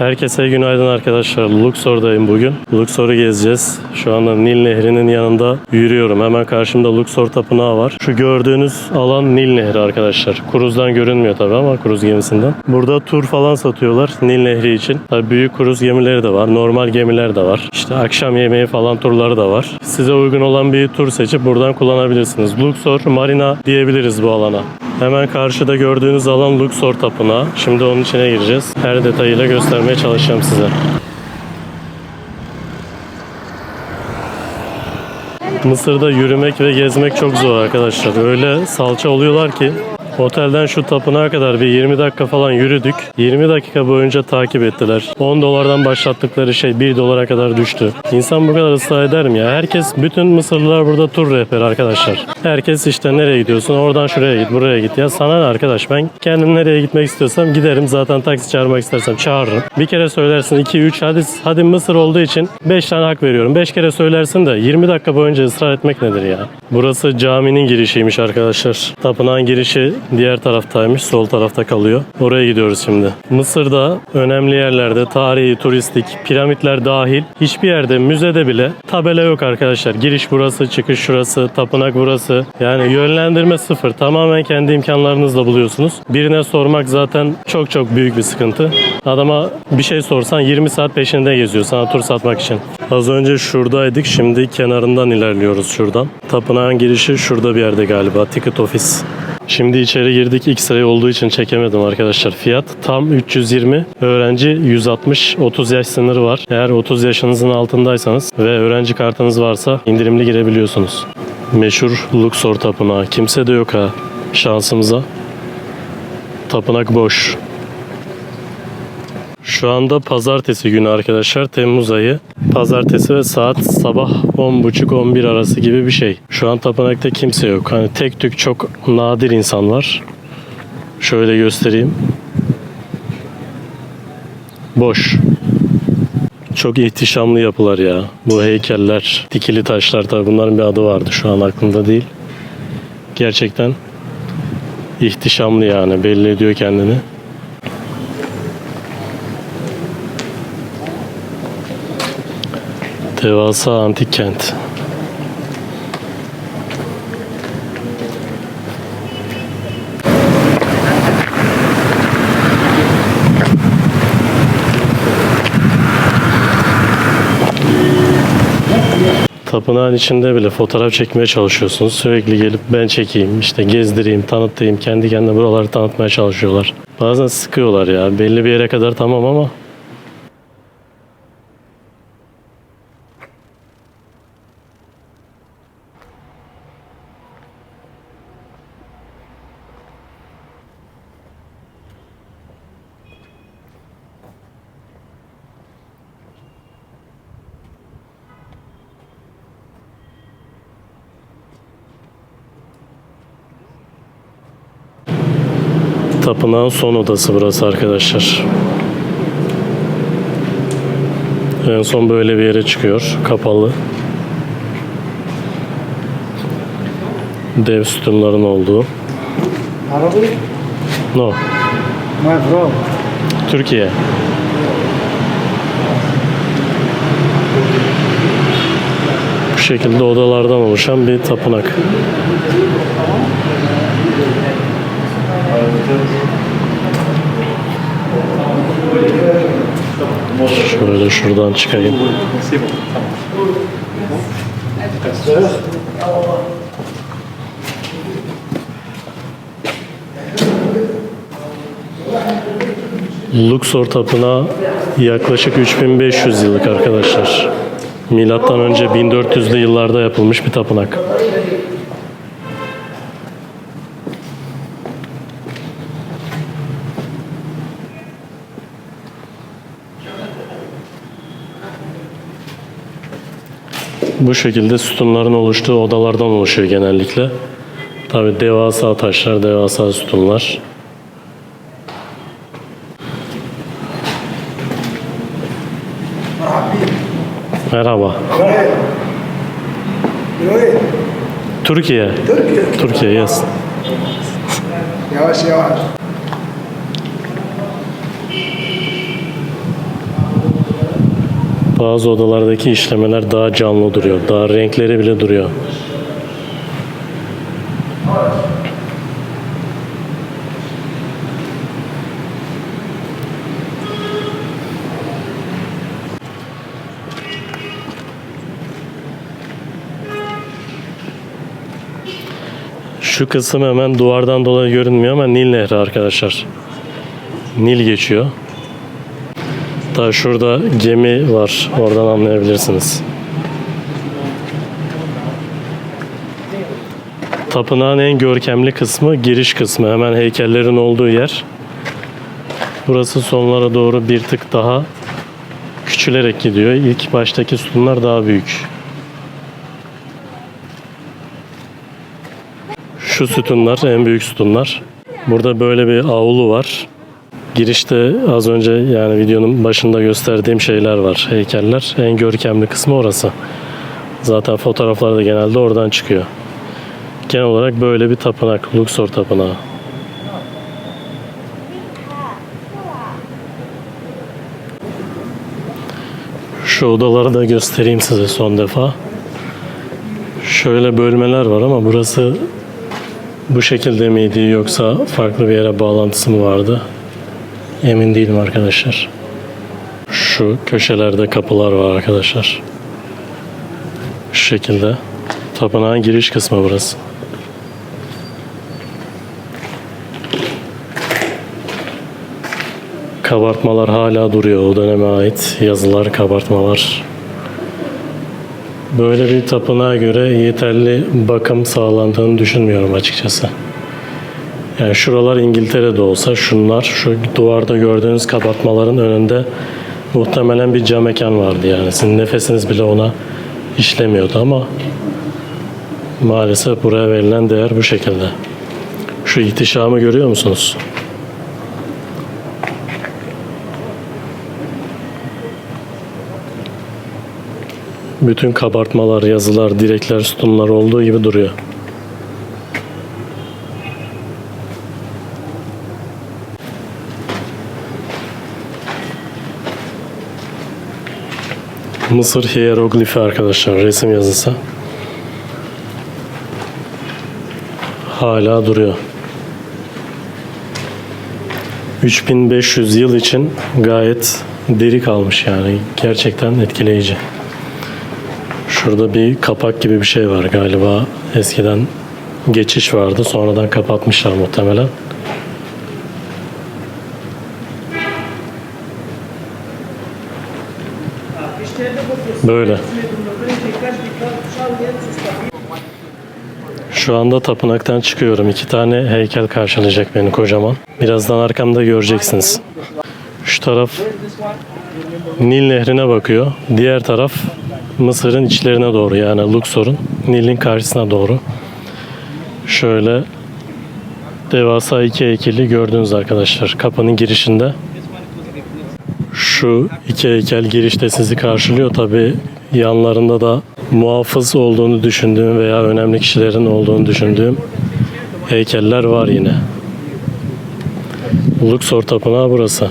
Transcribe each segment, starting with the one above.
Herkese günaydın arkadaşlar. Luxor'dayım bugün. Luxor'u gezeceğiz. Şu anda Nil Nehri'nin yanında yürüyorum. Hemen karşımda Luxor Tapınağı var. Şu gördüğünüz alan Nil Nehri arkadaşlar. Kruzdan görünmüyor tabii ama kruz gemisinden. Burada tur falan satıyorlar Nil Nehri için. Tabii büyük kruz gemileri de var. Normal gemiler de var. İşte akşam yemeği falan turları da var. Size uygun olan bir tur seçip buradan kullanabilirsiniz. Luxor Marina diyebiliriz bu alana. Hemen karşıda gördüğünüz alan Luxor Tapınağı. Şimdi onun içine gireceğiz. Her detayıyla göstermeye çalışacağım size. Mısır'da yürümek ve gezmek çok zor arkadaşlar. Öyle salça oluyorlar ki otelden şu tapınağa kadar bir 20 dakika falan yürüdük. 20 dakika boyunca takip ettiler. 10 dolardan başlattıkları şey 1 dolara kadar düştü. İnsan bu kadar ısrar eder mi ya? Herkes, bütün Mısırlılar burada tur rehberi arkadaşlar. Herkes işte nereye gidiyorsun? Oradan şuraya git, buraya git. Ya sana ne arkadaş? Ben kendim nereye gitmek istiyorsam giderim. Zaten taksi çağırmak istersem çağırırım. Bir kere söylersin 2 3 hadi hadi Mısır olduğu için 5 tane hak veriyorum. 5 kere söylersin de 20 dakika boyunca ısrar etmek nedir ya? Burası caminin girişiymiş arkadaşlar. Tapınağın girişi diğer taraftaymış. Sol tarafta kalıyor. Oraya gidiyoruz şimdi. Mısır'da önemli yerlerde tarihi, turistik, piramitler dahil hiçbir yerde müzede bile tabela yok arkadaşlar. Giriş burası, çıkış şurası, tapınak burası. Yani yönlendirme sıfır. Tamamen kendi imkanlarınızla buluyorsunuz. Birine sormak zaten çok çok büyük bir sıkıntı. Adama bir şey sorsan 20 saat peşinde geziyor sana tur satmak için. Az önce şuradaydık. Şimdi kenarından ilerliyoruz şuradan. Tapınağın girişi şurada bir yerde galiba. Ticket Office. Şimdi içeri girdik. X sıra olduğu için çekemedim arkadaşlar. Fiyat tam 320. Öğrenci 160. 30 yaş sınırı var. Eğer 30 yaşınızın altındaysanız ve öğrenci kartınız varsa indirimli girebiliyorsunuz. Meşhur Luxor Tapınağı. Kimse de yok ha şansımıza. Tapınak boş. Şu anda pazartesi günü arkadaşlar. Temmuz ayı. Pazartesi ve saat sabah 10.30-11 arası gibi bir şey. Şu an tapınakta kimse yok. Hani tek tük çok nadir insan var. Şöyle göstereyim. Boş. Çok ihtişamlı yapılar ya. Bu heykeller, dikili taşlar tabi bunların bir adı vardı şu an aklımda değil. Gerçekten ihtişamlı yani belli ediyor kendini. Devasa antik kent. Tapınağın içinde bile fotoğraf çekmeye çalışıyorsunuz. Sürekli gelip ben çekeyim, işte gezdireyim, tanıtayım. Kendi kendine buraları tanıtmaya çalışıyorlar. Bazen sıkıyorlar ya. Belli bir yere kadar tamam ama Tapınağın son odası burası arkadaşlar. En son böyle bir yere çıkıyor. Kapalı. Dev sütunların olduğu. Arabic? No. My bro. Türkiye. Bu şekilde odalardan oluşan bir tapınak. Şöyle şuradan çıkayım. Luxor Tapınağı yaklaşık 3500 yıllık arkadaşlar. Milattan önce 1400'lü yıllarda yapılmış bir tapınak. Bu şekilde sütunların oluştuğu odalardan oluşuyor genellikle. Tabi devasa taşlar, devasa sütunlar. Merhaba. Türkiye. Türkiye. Türkiye, yes. Yavaş yavaş. Bazı odalardaki işlemeler daha canlı duruyor. Daha renkleri bile duruyor. Şu kısım hemen duvardan dolayı görünmüyor ama Nil Nehri arkadaşlar. Nil geçiyor. Daha şurada gemi var. Oradan anlayabilirsiniz. Tapınağın en görkemli kısmı giriş kısmı. Hemen heykellerin olduğu yer. Burası sonlara doğru bir tık daha küçülerek gidiyor. İlk baştaki sütunlar daha büyük. Şu sütunlar en büyük sütunlar. Burada böyle bir avlu var. Girişte az önce yani videonun başında gösterdiğim şeyler var, heykeller. En görkemli kısmı orası. Zaten fotoğraflar da genelde oradan çıkıyor. Genel olarak böyle bir tapınak, Luxor tapınağı. Şu odaları da göstereyim size son defa. Şöyle bölmeler var ama burası bu şekilde miydi yoksa farklı bir yere bağlantısı mı vardı? Emin değilim arkadaşlar. Şu köşelerde kapılar var arkadaşlar. Şu şekilde. Tapınağın giriş kısmı burası. Kabartmalar hala duruyor o döneme ait. Yazılar, kabartmalar. Böyle bir tapınağa göre yeterli bakım sağlandığını düşünmüyorum açıkçası. Yani şuralar İngiltere'de olsa şunlar şu duvarda gördüğünüz kapatmaların önünde muhtemelen bir cam mekan vardı yani. Sizin nefesiniz bile ona işlemiyordu ama maalesef buraya verilen değer bu şekilde. Şu ihtişamı görüyor musunuz? Bütün kabartmalar, yazılar, direkler, sütunlar olduğu gibi duruyor. Mısır hieroglifi arkadaşlar resim yazısı. Hala duruyor. 3500 yıl için gayet diri kalmış yani. Gerçekten etkileyici. Şurada bir kapak gibi bir şey var galiba. Eskiden geçiş vardı. Sonradan kapatmışlar muhtemelen. Böyle. Şu anda tapınaktan çıkıyorum. İki tane heykel karşılayacak beni kocaman. Birazdan arkamda göreceksiniz. Şu taraf Nil Nehri'ne bakıyor. Diğer taraf Mısır'ın içlerine doğru yani Luxor'un Nil'in karşısına doğru. Şöyle devasa iki heykeli gördünüz arkadaşlar kapının girişinde. Şu iki heykel girişte sizi karşılıyor. Tabi yanlarında da muhafız olduğunu düşündüğüm veya önemli kişilerin olduğunu düşündüğüm heykeller var yine. Luxor Tapınağı burası.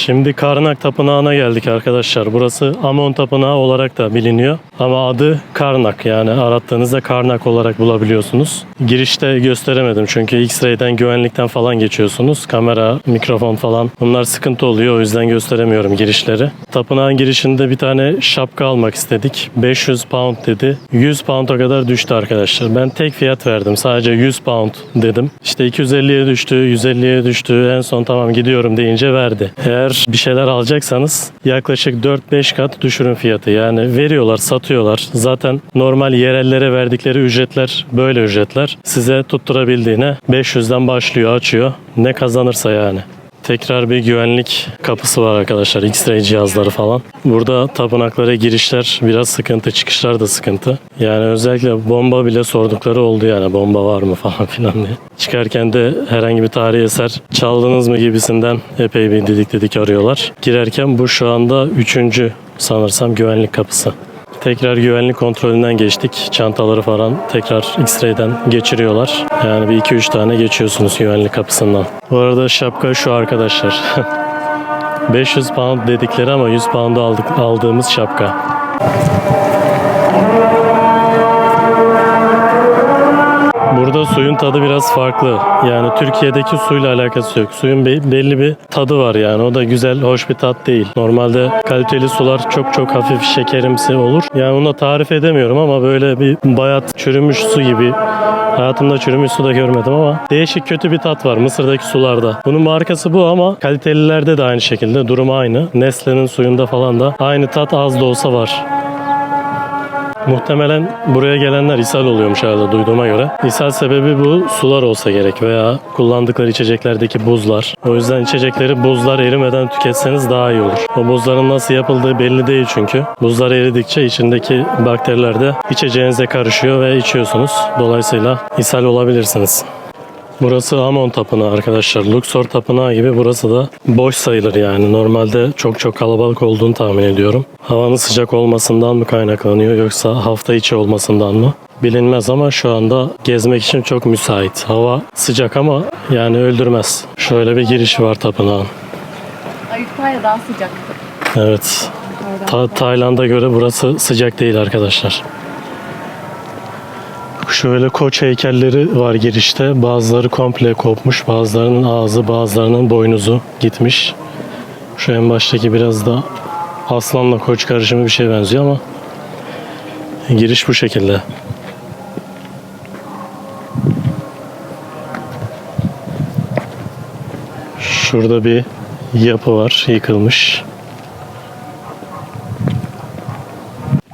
Şimdi Karnak Tapınağı'na geldik arkadaşlar. Burası Amon Tapınağı olarak da biliniyor. Ama adı Karnak yani arattığınızda Karnak olarak bulabiliyorsunuz. Girişte gösteremedim çünkü X-Ray'den güvenlikten falan geçiyorsunuz. Kamera, mikrofon falan bunlar sıkıntı oluyor o yüzden gösteremiyorum girişleri. Tapınağın girişinde bir tane şapka almak istedik. 500 pound dedi. 100 pound'a kadar düştü arkadaşlar. Ben tek fiyat verdim. Sadece 100 pound dedim. İşte 250'ye düştü, 150'ye düştü. En son tamam gidiyorum deyince verdi. Eğer bir şeyler alacaksanız yaklaşık 4-5 kat düşürün fiyatı. Yani veriyorlar, satıyorlar. Zaten normal yerellere verdikleri ücretler böyle ücretler. Size tutturabildiğine 500'den başlıyor, açıyor. Ne kazanırsa yani. Tekrar bir güvenlik kapısı var arkadaşlar. X-ray cihazları falan. Burada tapınaklara girişler biraz sıkıntı, çıkışlar da sıkıntı. Yani özellikle bomba bile sordukları oldu yani bomba var mı falan filan diye. Çıkarken de herhangi bir tarihi eser çaldınız mı gibisinden epey bir didik didik arıyorlar. Girerken bu şu anda üçüncü sanırsam güvenlik kapısı. Tekrar güvenlik kontrolünden geçtik. Çantaları falan tekrar X-ray'den geçiriyorlar. Yani bir 2-3 tane geçiyorsunuz güvenlik kapısından. Bu arada şapka şu arkadaşlar. 500 pound dedikleri ama 100 pound'a aldığımız şapka. Burada suyun tadı biraz farklı. Yani Türkiye'deki suyla alakası yok. Suyun be- belli bir tadı var yani. O da güzel, hoş bir tat değil. Normalde kaliteli sular çok çok hafif şekerimsi olur. Yani onu da tarif edemiyorum ama böyle bir bayat çürümüş su gibi. Hayatımda çürümüş su da görmedim ama değişik kötü bir tat var Mısır'daki sularda. Bunun markası bu ama kalitelilerde de aynı şekilde durum aynı. Nestle'nin suyunda falan da aynı tat az da olsa var. Muhtemelen buraya gelenler ishal oluyormuş herhalde duyduğuma göre. İshal sebebi bu sular olsa gerek veya kullandıkları içeceklerdeki buzlar. O yüzden içecekleri buzlar erimeden tüketseniz daha iyi olur. O buzların nasıl yapıldığı belli değil çünkü. Buzlar eridikçe içindeki bakteriler de içeceğinize karışıyor ve içiyorsunuz. Dolayısıyla ishal olabilirsiniz. Burası Amon Tapınağı arkadaşlar. Luxor Tapınağı gibi burası da boş sayılır yani. Normalde çok çok kalabalık olduğunu tahmin ediyorum. Havanın sıcak olmasından mı kaynaklanıyor yoksa hafta içi olmasından mı? Bilinmez ama şu anda gezmek için çok müsait. Hava sıcak ama yani öldürmez. Şöyle bir girişi var tapınağın. Ayutthaya daha sıcak. Evet. Ta- Tayland'a göre burası sıcak değil arkadaşlar. Şöyle koç heykelleri var girişte. Bazıları komple kopmuş. Bazılarının ağzı, bazılarının boynuzu gitmiş. Şu en baştaki biraz da aslanla koç karışımı bir şey benziyor ama giriş bu şekilde. Şurada bir yapı var yıkılmış.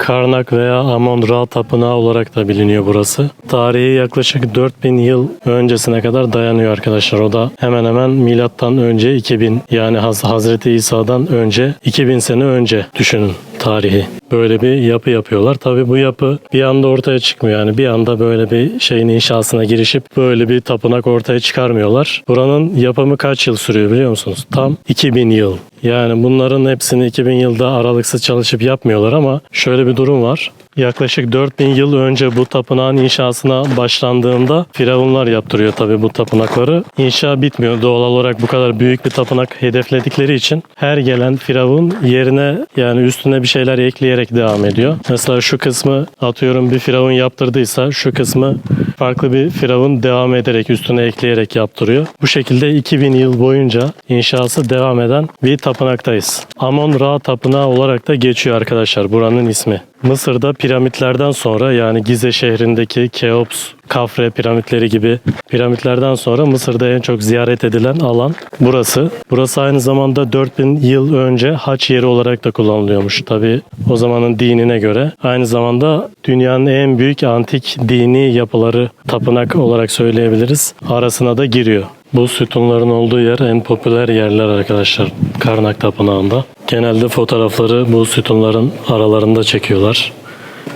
Karnak veya Amon Ra Tapınağı olarak da biliniyor burası. Tarihi yaklaşık 4000 yıl öncesine kadar dayanıyor arkadaşlar. O da hemen hemen milattan önce 2000 yani Haz- Hazreti İsa'dan önce 2000 sene önce düşünün tarihi. Böyle bir yapı yapıyorlar. Tabi bu yapı bir anda ortaya çıkmıyor. Yani bir anda böyle bir şeyin inşasına girişip böyle bir tapınak ortaya çıkarmıyorlar. Buranın yapımı kaç yıl sürüyor biliyor musunuz? Tam 2000 yıl. Yani bunların hepsini 2000 yılda aralıksız çalışıp yapmıyorlar ama şöyle bir durum var. Yaklaşık 4000 yıl önce bu tapınağın inşasına başlandığında firavunlar yaptırıyor tabii bu tapınakları. İnşa bitmiyor. Doğal olarak bu kadar büyük bir tapınak hedefledikleri için her gelen firavun yerine yani üstüne bir şeyler ekleyerek devam ediyor. Mesela şu kısmı atıyorum bir firavun yaptırdıysa şu kısmı farklı bir firavun devam ederek üstüne ekleyerek yaptırıyor. Bu şekilde 2000 yıl boyunca inşası devam eden bir tapınaktayız. Amon Ra Tapınağı olarak da geçiyor arkadaşlar buranın ismi. Mısır'da piramitlerden sonra yani Gize şehrindeki Keops, Kafre piramitleri gibi piramitlerden sonra Mısır'da en çok ziyaret edilen alan burası. Burası aynı zamanda 4000 yıl önce haç yeri olarak da kullanılıyormuş. Tabi o zamanın dinine göre. Aynı zamanda dünyanın en büyük antik dini yapıları tapınak olarak söyleyebiliriz. Arasına da giriyor. Bu sütunların olduğu yer en popüler yerler arkadaşlar Karnak Tapınağı'nda. Genelde fotoğrafları bu sütunların aralarında çekiyorlar.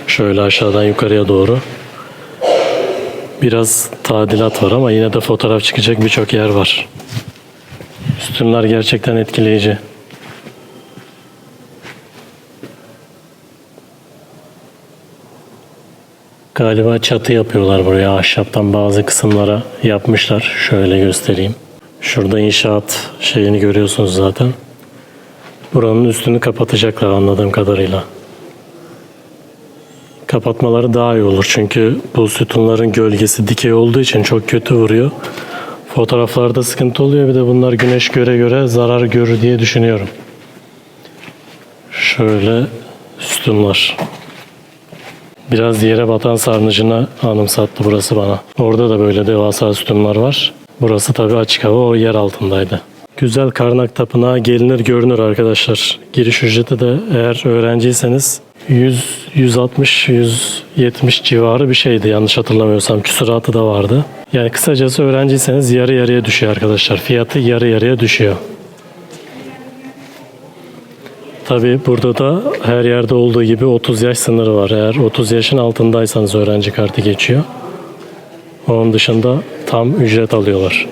Şöyle aşağıdan yukarıya doğru. Biraz tadilat var ama yine de fotoğraf çıkacak birçok yer var. Sütunlar gerçekten etkileyici. Galiba çatı yapıyorlar buraya. Ahşaptan bazı kısımlara yapmışlar. Şöyle göstereyim. Şurada inşaat şeyini görüyorsunuz zaten. Buranın üstünü kapatacaklar anladığım kadarıyla. Kapatmaları daha iyi olur çünkü bu sütunların gölgesi dikey olduğu için çok kötü vuruyor. Fotoğraflarda sıkıntı oluyor bir de bunlar güneş göre göre zarar görür diye düşünüyorum. Şöyle sütunlar. Biraz yere batan sarnıcına anımsattı burası bana. Orada da böyle devasa sütunlar var. Burası tabii açık hava o yer altındaydı. Güzel Karnak Tapınağı gelinir görünür arkadaşlar. Giriş ücreti de eğer öğrenciyseniz 100, 160, 170 civarı bir şeydi yanlış hatırlamıyorsam. Küsuratı da vardı. Yani kısacası öğrenciyseniz yarı yarıya düşüyor arkadaşlar. Fiyatı yarı yarıya düşüyor. Tabi burada da her yerde olduğu gibi 30 yaş sınırı var. Eğer 30 yaşın altındaysanız öğrenci kartı geçiyor. Onun dışında tam ücret alıyorlar.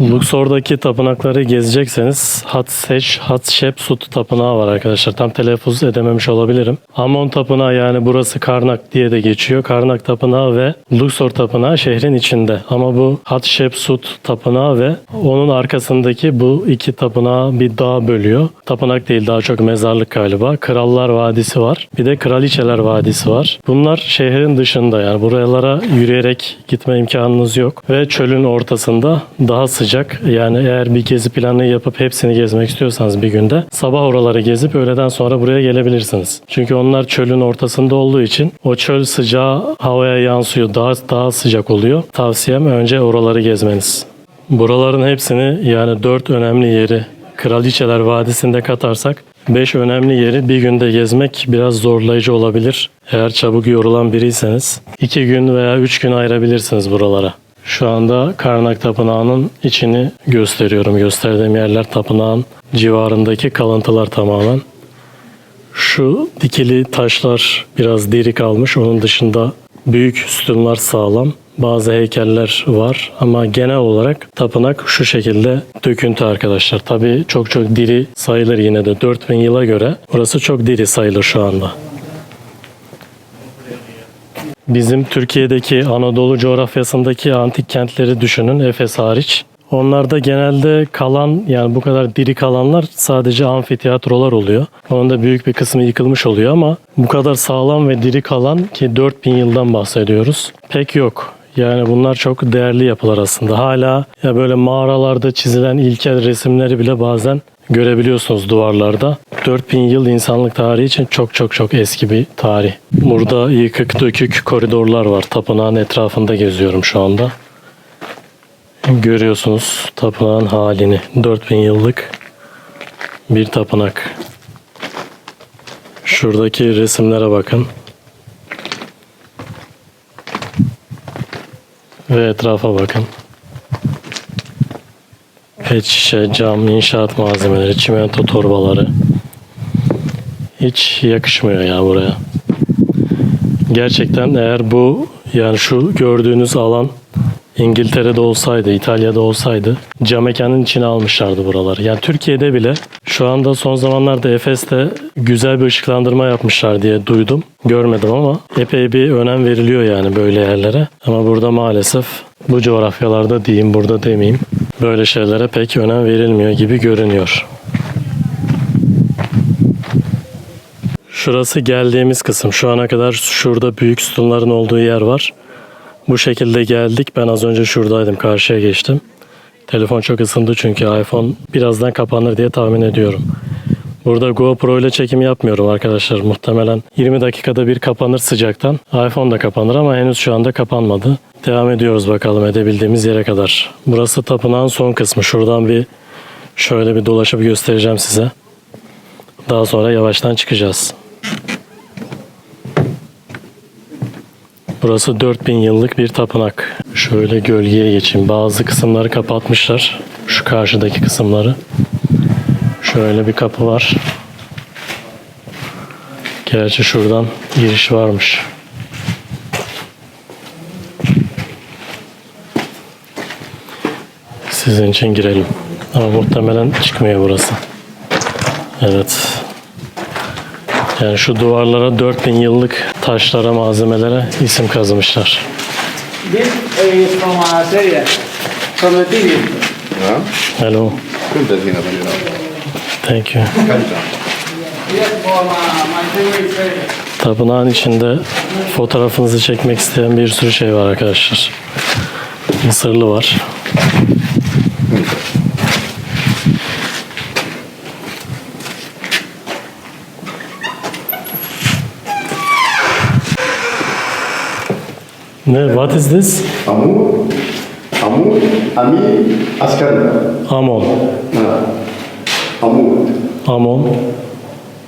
Luxor'daki tapınakları gezecekseniz Hatshep, Hatshepsut tapınağı var arkadaşlar. Tam telaffuz edememiş olabilirim. Amon tapınağı yani burası Karnak diye de geçiyor. Karnak tapınağı ve Luxor tapınağı şehrin içinde. Ama bu Hatshepsut tapınağı ve onun arkasındaki bu iki tapınağı bir dağ bölüyor. Tapınak değil daha çok mezarlık galiba. Krallar Vadisi var. Bir de Kraliçeler Vadisi var. Bunlar şehrin dışında yani buralara yürüyerek gitme imkanınız yok. Ve çölün ortasında daha sıcak. Yani eğer bir gezi planı yapıp hepsini gezmek istiyorsanız bir günde sabah oraları gezip öğleden sonra buraya gelebilirsiniz. Çünkü onlar çölün ortasında olduğu için o çöl sıcağı havaya yansıyor. Daha, daha sıcak oluyor. Tavsiyem önce oraları gezmeniz. Buraların hepsini yani dört önemli yeri Kraliçeler Vadisi'nde katarsak 5 önemli yeri bir günde gezmek biraz zorlayıcı olabilir. Eğer çabuk yorulan biriyseniz 2 gün veya 3 gün ayırabilirsiniz buralara. Şu anda Karnak Tapınağı'nın içini gösteriyorum. Gösterdiğim yerler tapınağın civarındaki kalıntılar tamamen. Şu dikili taşlar biraz diri kalmış. Onun dışında büyük sütunlar sağlam. Bazı heykeller var ama genel olarak tapınak şu şekilde döküntü arkadaşlar. Tabii çok çok diri sayılır yine de 4000 yıla göre. Burası çok diri sayılır şu anda. Bizim Türkiye'deki Anadolu coğrafyasındaki antik kentleri düşünün Efes hariç. Onlarda genelde kalan yani bu kadar diri kalanlar sadece amfiteyatrolar oluyor. Onun da büyük bir kısmı yıkılmış oluyor ama bu kadar sağlam ve diri kalan ki 4000 yıldan bahsediyoruz pek yok. Yani bunlar çok değerli yapılar aslında. Hala ya böyle mağaralarda çizilen ilkel resimleri bile bazen görebiliyorsunuz duvarlarda. 4000 yıl insanlık tarihi için çok çok çok eski bir tarih. Burada yıkık dökük koridorlar var. Tapınağın etrafında geziyorum şu anda. Görüyorsunuz tapınağın halini. 4000 yıllık bir tapınak. Şuradaki resimlere bakın. Ve etrafa bakın. Pet şişe, cam, inşaat malzemeleri, çimento torbaları. Hiç yakışmıyor ya buraya. Gerçekten eğer bu yani şu gördüğünüz alan İngiltere'de olsaydı, İtalya'da olsaydı cam mekanın içine almışlardı buraları. Yani Türkiye'de bile şu anda son zamanlarda Efes'te güzel bir ışıklandırma yapmışlar diye duydum. Görmedim ama epey bir önem veriliyor yani böyle yerlere. Ama burada maalesef bu coğrafyalarda diyeyim burada demeyeyim. Böyle şeylere pek önem verilmiyor gibi görünüyor. Şurası geldiğimiz kısım. Şu ana kadar şurada büyük sütunların olduğu yer var. Bu şekilde geldik. Ben az önce şuradaydım. Karşıya geçtim. Telefon çok ısındı çünkü iPhone birazdan kapanır diye tahmin ediyorum. Burada GoPro ile çekim yapmıyorum arkadaşlar. Muhtemelen 20 dakikada bir kapanır sıcaktan. iPhone da kapanır ama henüz şu anda kapanmadı. Devam ediyoruz bakalım edebildiğimiz yere kadar. Burası tapınağın son kısmı. Şuradan bir şöyle bir dolaşıp göstereceğim size. Daha sonra yavaştan çıkacağız. Burası 4000 yıllık bir tapınak. Şöyle gölgeye geçeyim. Bazı kısımları kapatmışlar. Şu karşıdaki kısımları. Şöyle bir kapı var. Gerçi şuradan giriş varmış. Sizin için girelim. Ama muhtemelen çıkmıyor burası. Evet. Yani şu duvarlara 4000 yıllık taşlara, malzemelere isim kazımışlar. Hello. Thank you. Tapınağın içinde fotoğrafınızı çekmek isteyen bir sürü şey var arkadaşlar. Mısırlı var. Ne? What is this? Amu? Amud, Ami, Askanda. Amon. Ha. Amon.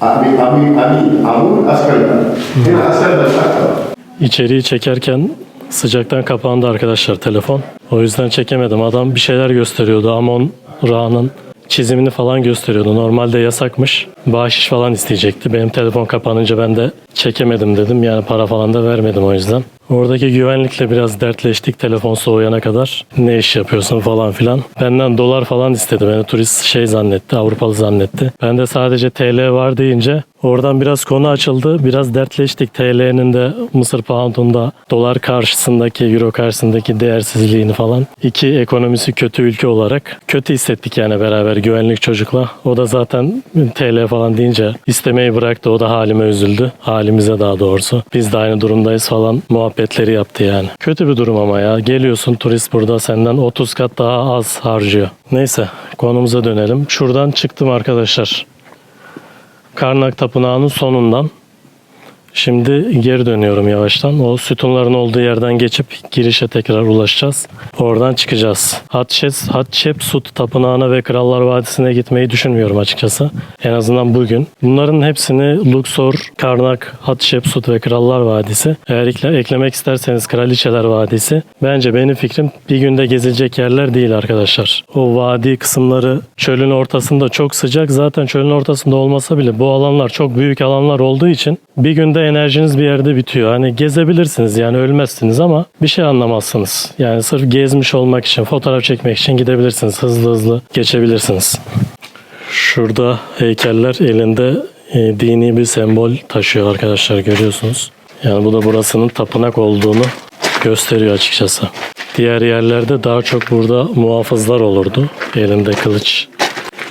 Ami, Ami, Ami, Amud, Askanda. Hina Askanda sakla. İçeriği çekerken sıcaktan kapandı arkadaşlar telefon. O yüzden çekemedim. Adam bir şeyler gösteriyordu. Amon Ra'nın çizimini falan gösteriyordu. Normalde yasakmış. Bahşiş falan isteyecekti. Benim telefon kapanınca ben de çekemedim dedim. Yani para falan da vermedim o yüzden. Oradaki güvenlikle biraz dertleştik telefon soğuyana kadar. Ne iş yapıyorsun falan filan. Benden dolar falan istedi. Beni turist şey zannetti, Avrupalı zannetti. Ben de sadece TL var deyince oradan biraz konu açıldı. Biraz dertleştik. TL'nin de Mısır poundunda dolar karşısındaki, euro karşısındaki değersizliğini falan. İki ekonomisi kötü ülke olarak kötü hissettik yani beraber güvenlik çocukla. O da zaten TL falan deyince istemeyi bıraktı. O da halime üzüldü. Halimize daha doğrusu. Biz de aynı durumdayız falan muhabbetleri yaptı yani. Kötü bir durum ama ya. Geliyorsun turist burada senden 30 kat daha az harcıyor. Neyse konumuza dönelim. Şuradan çıktım arkadaşlar. Karnak Tapınağı'nın sonundan. Şimdi geri dönüyorum yavaştan. O sütunların olduğu yerden geçip girişe tekrar ulaşacağız. Oradan çıkacağız. Hatşes, Hatshepsut Tapınağı'na ve Krallar Vadisi'ne gitmeyi düşünmüyorum açıkçası. En azından bugün. Bunların hepsini Luxor, Karnak, Hatshepsut ve Krallar Vadisi. Eğer ekle- eklemek isterseniz Kraliçeler Vadisi. Bence benim fikrim bir günde gezilecek yerler değil arkadaşlar. O vadi kısımları çölün ortasında çok sıcak. Zaten çölün ortasında olmasa bile bu alanlar çok büyük alanlar olduğu için bir günde enerjiniz bir yerde bitiyor. Hani gezebilirsiniz yani ölmezsiniz ama bir şey anlamazsınız. Yani sırf gezmiş olmak için, fotoğraf çekmek için gidebilirsiniz. Hızlı hızlı geçebilirsiniz. Şurada heykeller elinde e, dini bir sembol taşıyor arkadaşlar görüyorsunuz. Yani bu da burasının tapınak olduğunu gösteriyor açıkçası. Diğer yerlerde daha çok burada muhafızlar olurdu. Elinde kılıç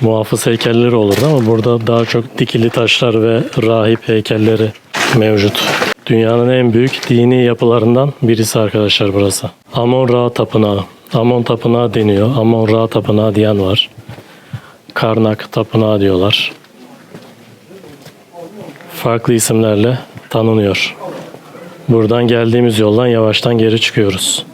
muhafız heykelleri olurdu ama burada daha çok dikili taşlar ve rahip heykelleri mevcut. Dünyanın en büyük dini yapılarından birisi arkadaşlar burası. Amon Ra Tapınağı. Amon Tapınağı deniyor. Amon Ra Tapınağı diyen var. Karnak Tapınağı diyorlar. Farklı isimlerle tanınıyor. Buradan geldiğimiz yoldan yavaştan geri çıkıyoruz.